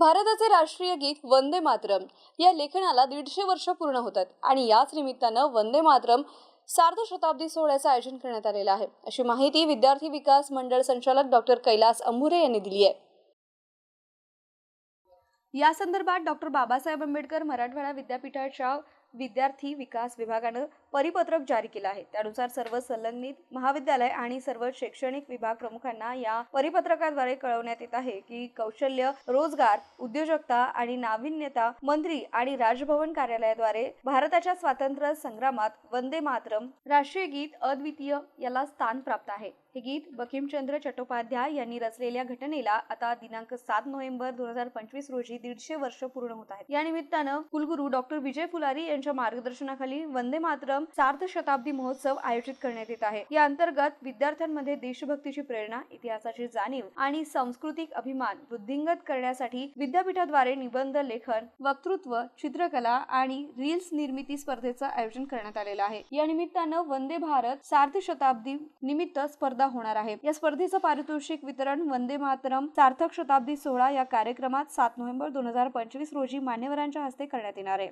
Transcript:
भारताचे राष्ट्रीय गीत वंदे मातरम या लेखनाला दीडशे वर्ष पूर्ण होतात आणि याच निमित्तानं वंदे मातरम सार्ध शताब्दी सोहळ्याचं आयोजन करण्यात आलेलं आहे. अशी माहिती विद्यार्थी विकास मंडळ संचालक डॉक्टर कैलास अंभुरे यांनी दिली आहे. या संदर्भात डॉक्टर बाबासाहेब आंबेडकर मराठवाडा विद्यापीठाच्या विद्यार्थी विकास विभागानं परिपत्रक जारी केलं आहे. त्यानुसार सर्व संलग्नित महाविद्यालय आणि सर्व शैक्षणिक विभाग प्रमुखांना या परिपत्रकाद्वारे कळवण्यात येत आहे की कौशल्य रोजगार उद्योजकता आणि नाविन्यता मंत्री आणि राजभवन कार्यालयाद्वारे भारताच्या स्वातंत्र्य संग्रामात वंदे मातरम राष्ट्रीय गीत अद्वितीय याला स्थान प्राप्त आहे. हे गीत बकिमचंद्र चट्टोपाध्याय यांनी रचलेल्या घटनेला आता दिनांक सात नोव्हेंबर दोन हजार पंचवीस रोजी दीडशे वर्ष पूर्ण होत आहेत. या निमित्तानं कुलगुरू डॉक्टर विजय फुलारी यांच्या मार्गदर्शनाखाली वंदे मातरम सार्ध शताब्दी महोत्सव आयोजित करण्यात येत आहे. या अंतर्गत विद्यार्थ्यांमध्ये देशभक्तीची प्रेरणा इतिहासाची जाणीव आणि सांस्कृतिक अभिमान वृद्धिंगत करण्यासाठी विद्यापीठाद्वारे निबंध लेखन वक्तृत्व चित्रकला आणि रील्स निर्मिती स्पर्धेचं आयोजन करण्यात आलेलं आहे. या निमित्तानं वंदे भारत सार्ध शताब्दी निमित्त स्पर्धा होणार आहे. या स्पर्धेचं पारितोषिक वितरण वंदे मातरम सार्थक शताब्दी सोहळा या कार्यक्रमात सात नोव्हेंबर दोन हजार पंचवीस रोजी मान्यवरांच्या हस्ते करण्यात येणार आहे.